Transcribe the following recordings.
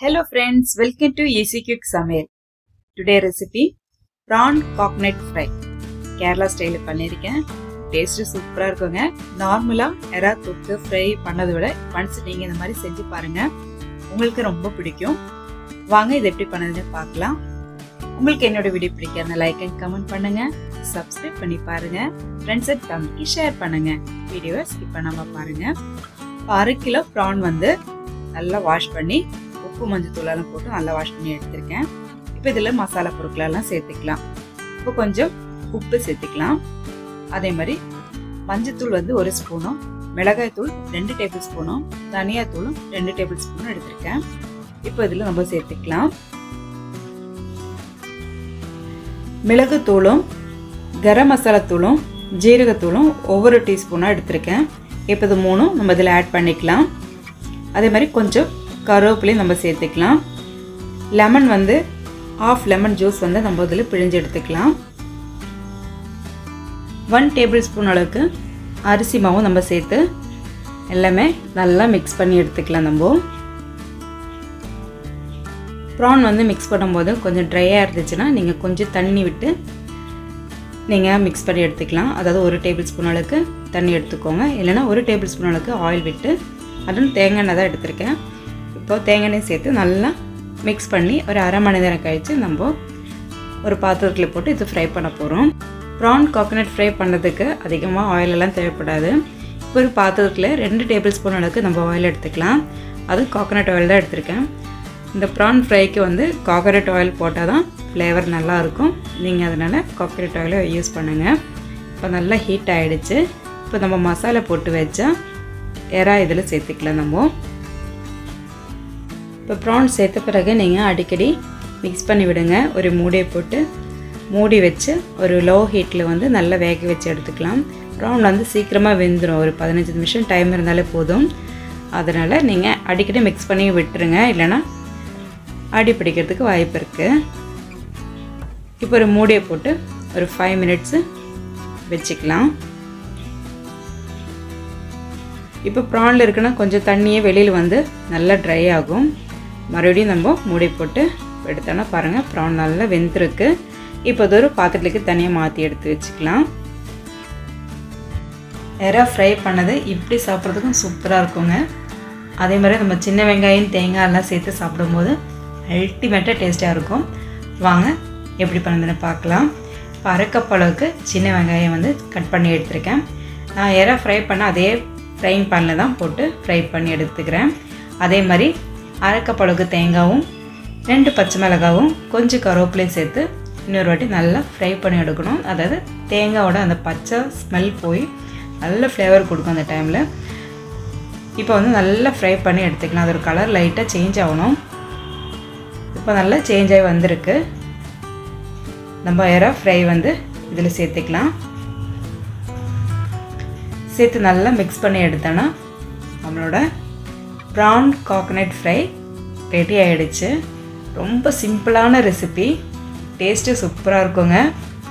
Hello friends, welcome to Easy Quick சமையல் today recipe prawn coconut fry Kerala ஸ்டைலில் பண்ணியிருக்கேன். Taste சூப்பராக இருக்குங்க. நார்மலாக எறா தொக்கு ஃப்ரை பண்ணதை விட மனசு நீங்கள் இந்த மாதிரி செஞ்சு பாருங்கள் உங்களுக்கு ரொம்ப பிடிக்கும். வாங்க இது எப்படி பண்ணதுன்னு பார்க்கலாம். உங்களுக்கு என்னோட வீடியோ பிடிக்காத லைக் அண்ட் கமெண்ட் பண்ணுங்கள் சப்ஸ்கிரைப் பண்ணி பாருங்க. ஃப்ரெண்ட்ஸ் அண்ட் ஃபேமிலிக்கு ஷேர் பண்ணுங்கள் வீடியோவை ஸ்கிப் பண்ணாமல் பாருங்க. அரை கிலோ ப்ரான் வந்து நல்லா வாஷ் பண்ணி உப்பு மஞ்சள் தூளெல்லாம் போட்டு நல்லா வாஷ் பண்ணி எடுத்திருக்கேன். இப்போ இதில் மசாலா பொருட்களெல்லாம் சேர்த்துக்கலாம். இப்போ கொஞ்சம் உப்பு சேர்த்துக்கலாம். அதே மாதிரி மஞ்சத்தூள் வந்து ஒரு ஸ்பூனும் மிளகாய் தூள் ரெண்டு டேபிள் ஸ்பூனும் தனியாத்தூளும் ரெண்டு டேபிள் ஸ்பூனும் எடுத்திருக்கேன். இப்போ இதில் நம்ம சேர்த்துக்கலாம். மிளகுத்தூளும் கரம் மசாலா தூளும் ஜீரகத்தூளும் ஒவ்வொரு டீஸ்பூனாக எடுத்திருக்கேன். இப்போ இது மூணும் நம்ம இதில் ஆட் பண்ணிக்கலாம். அதே மாதிரி கொஞ்சம் கருவேப்பிலையும் நம்ம சேர்த்துக்கலாம். லெமன் வந்து ஆஃப் லெமன் ஜூஸ் வந்து நம்ம இதில் பிழிஞ்சு எடுத்துக்கலாம். ஒன் டேபிள் ஸ்பூன் அளவுக்கு அரிசி மாவும் நம்ம சேர்த்து எல்லாமே நல்லா மிக்ஸ் பண்ணி எடுத்துக்கலாம் நம்ம. ப்ரான் வந்து மிக்ஸ் பண்ணும்போது கொஞ்சம் ட்ரையாக இருந்துச்சுன்னா நீங்கள் கொஞ்சம் தண்ணி விட்டு நீங்கள் மிக்ஸ் பண்ணி எடுத்துக்கலாம். அதாவது ஒரு டேபிள் ஸ்பூன் அளவுக்கு தண்ணி எடுத்துக்கோங்க. இல்லைனா ஒரு டேபிள் ஸ்பூன் அளவுக்கு ஆயில் விட்டு அதுவும் தேங்காய் எண்ணெய் தான் எடுத்திருக்கேன். இப்போ தேங்காய் சேர்த்து நல்லா மிக்ஸ் பண்ணி ஒரு அரை மணி நேரம் கழித்து நம்ம ஒரு பாத்திரத்தில் போட்டு இது ஃப்ரை பண்ண போகிறோம் ப்ரான் கோகோனட் ஃப்ரை பண்ணுறதுக்கு அதிகமாக ஆயிலெல்லாம் தேவைப்படாது. இப்போ ஒரு பாத்திரத்தில் ரெண்டு டேபிள் ஸ்பூன் அளவுக்கு நம்ம ஆயில் எடுத்துக்கலாம். அது கோகோனட் ஆயில் தான் எடுத்திருக்கேன். இந்த ப்ரான் ஃப்ரைக்கு வந்து கோகோனட் ஆயில் போட்டால் தான் ஃப்ளேவர் நல்லாயிருக்கும் நீங்கள் அதனால் கோகோனட் ஆயிலை யூஸ் பண்ணுங்கள் இப்போ நல்லா ஹீட் ஆகிடுச்சு இப்போ நம்ம மசாலா போட்டு வச்சா எறா இதில் சேர்த்துக்கலாம் நம்ம. இப்போ ப்ரான் சேர்த்த பிறகு நீங்கள் அடிக்கடி மிக்ஸ் பண்ணி விடுங்க. ஒரு மூடியை போட்டு மூடி வச்சு ஒரு லோ ஹீட்டில் வந்து நல்லா வேக வச்சு எடுத்துக்கலாம். ப்ரான் வந்து சீக்கிரமாக வெந்துடும் ஒரு பதினஞ்சு நிமிஷம் டைம் இருந்தாலே போதும். அதனால் நீங்கள் அடிக்கடி மிக்ஸ் பண்ணி விட்டுருங்க. இல்லைன்னா அடி பிடிக்கிறதுக்கு வாய்ப்பு இருக்குது இப்போ ஒரு மூடியை போட்டு ஒரு ஃபைவ் மினிட்ஸு வச்சுக்கலாம். இப்போ ப்ரானில் இருக்குன்னா கொஞ்சம் தண்ணியே வெளியில் வந்து நல்லா ட்ரை ஆகும். மறுபடியும் நம்ம மூடி போட்டு எடுத்தோன்னா பாருங்கள் ப்ரான் நல்லா வெந்திருக்கு. இப்போ அது ஒரு பாத்திரத்துக்கு தனியாக மாற்றி எடுத்து வச்சுக்கலாம். எறா ஃப்ரை பண்ணது இப்படி சாப்பிட்றதுக்கும் சூப்பராக இருக்குங்க. அதே மாதிரி நம்ம சின்ன வெங்காயம் தேங்காய் எல்லாம் சேர்த்து சாப்பிடும்போது அல்டிமேட்டாக டேஸ்ட்டாக இருக்கும். வாங்க எப்படி பண்ணுதுன்னு பார்க்கலாம். இப்போ அளவுக்கு சின்ன வெங்காயம் வந்து கட் பண்ணி எடுத்திருக்கேன். நான் எறா ஃப்ரை பண்ண அதே ஃப்ரைங் பேனில் தான் போட்டு ஃப்ரை பண்ணி எடுத்துக்கிறேன். அதே மாதிரி அரைக்கப் தேங்காவும் தேங்காயும் ரெண்டு பச்சை மிளகாவும் கொஞ்சம் கருவேப்பிலையும் சேர்த்து இன்னொரு வாட்டி நல்லா ஃப்ரை பண்ணி எடுக்கணும். அதாவது தேங்காவோட அந்த பச்சை ஸ்மெல் போய் நல்ல ஃப்ளேவர் கொடுக்கும் அந்த டைமில் இப்போ வந்து நல்லா ஃப்ரை பண்ணி எடுத்துக்கலாம். அதோட கலர் லைட்டாக சேஞ்ச் ஆகணும். இப்போ நல்லா சேஞ்ச் ஆகி வந்திருக்கு. நம்ம எறா ஃப்ரை வந்து இதில் சேர்த்துக்கலாம். சேர்த்து நல்லா மிக்ஸ் பண்ணி எடுத்தோன்னா நம்மளோட ப்ரான் காக்கனட் ஃப்ரை ரெடி ஆகிடுச்சு ரொம்ப சிம்பிளான ரெசிபி டேஸ்ட்டு சூப்பராக இருக்குங்க.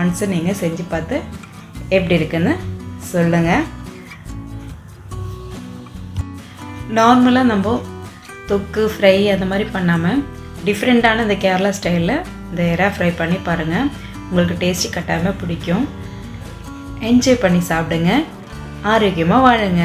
ஒன்ஸு நீங்கள் செஞ்சு பார்த்து எப்படி இருக்குன்னு சொல்லுங்கள் நார்மலாக நம்ம தொக்கு ஃப்ரை அந்த மாதிரி பண்ணாமல் டிஃப்ரெண்ட்டான இந்த கேரளா ஸ்டைலில் இந்த எறா ஃப்ரை பண்ணி பாருங்கள் உங்களுக்கு டேஸ்ட்டு கட்டாமல் பிடிக்கும். என்ஜாய் பண்ணி சாப்பிடுங்க. ஆரோக்கியமாக வாழுங்க.